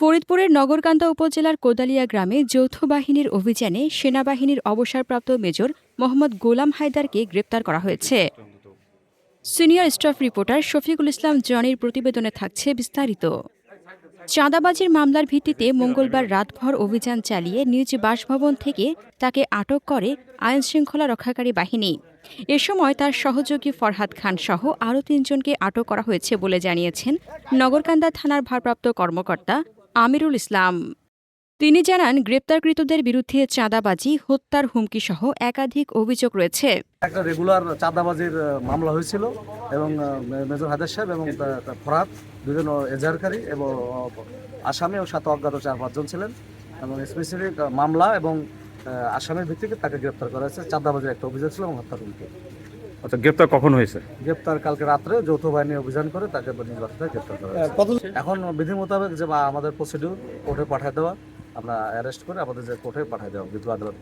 ফরিদপুরের নগরকান্দা উপজেলার কোদালিয়া গ্রামে যৌথ বাহিনীর অভিযানে সেনাবাহিনীর অবসরপ্রাপ্ত মেজর মোহাম্মদ গোলাম হায়দারকে গ্রেপ্তার করা হয়েছে। Senior staff reporter Shafiqul Islam জনির প্রতিবেদনে থাকছে বিস্তারিত। চাঁদাবাজির মামলার ভিত্তিতে মঙ্গলবার রাতভর অভিযান চালিয়ে নিজ বাসভবন থেকে তাকে আটক করে আইন শৃঙ্খলা রক্ষাকারী বাহিনী। এ সময় তার সহযোগী ফরহাদ খান সহ আরও তিনজনকে আটক করা হয়েছে বলে জানিয়েছেন নগরকান্দা থানার ভারপ্রাপ্ত কর্মকর্তা আমিরুল ইসলাম। তিনি জানান গ্রেপ্তারকৃতদের বিরুদ্ধে চাঁদাবাজি হত্যার হুমকি সহ একাধিক অভিযোগ রয়েছে। একটা রেগুলার চাঁদাবাজির মামলা হয়েছিল এবং মেজর হায়দার সাহেব এবং তা- তা দুজন এজাহারকারী এবং আসামি ও সাথে অজ্ঞাত চার পাঁচজন ছিলেন এবং স্পেসিফিক মামলা এবং আসামের ভিত্তিতে তাকে গ্রেপ্তার করা হয়েছে। চাঁদাবাজির একটা অভিযোগ ছিল এবং হত্যার হুমকি। আচ্ছা গ্রেপ্তার কখন হয়েছে? গ্রেপ্তার কালকে রাত্রে যৌথ বাহিনী অভিযান করে তাকে বাসায় গ্রেপ্তার করা হয়েছে। এখন বিধি মোতাবেক যে বা আমাদের প্রসিডিউর কোর্টে পাঠিয়ে দেওয়া। আমরা অ্যারেস্ট করে আমাদের যে কোর্টে পাঠিয়ে দেওয়া আদালত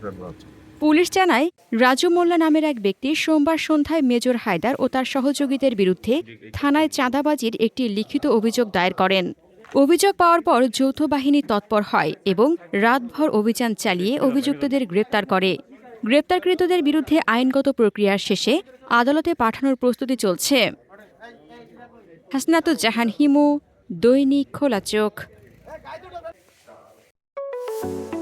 পুলিশ জানায়, রাজু মোল্লা নামের এক ব্যক্তি সোমবার সন্ধ্যায় মেজর হায়দার ও তার সহযোগীদের বিরুদ্ধে থানায় চাঁদাবাজির একটি লিখিত অভিযোগ দায়ের করেন। অভিযোগ পাওয়ার পর যৌথ বাহিনী তৎপর হয় এবং রাতভর অভিযান চালিয়ে অভিযুক্তদের গ্রেপ্তার করে। গ্রেপ্তারকৃতদের বিরুদ্ধে আইনগত প্রক্রিয়ার শেষে আদালতে পাঠানোর প্রস্তুতি চলছে। হাসনাতুজ্জাহান হিমু, দৈনিক খোলা চোখ।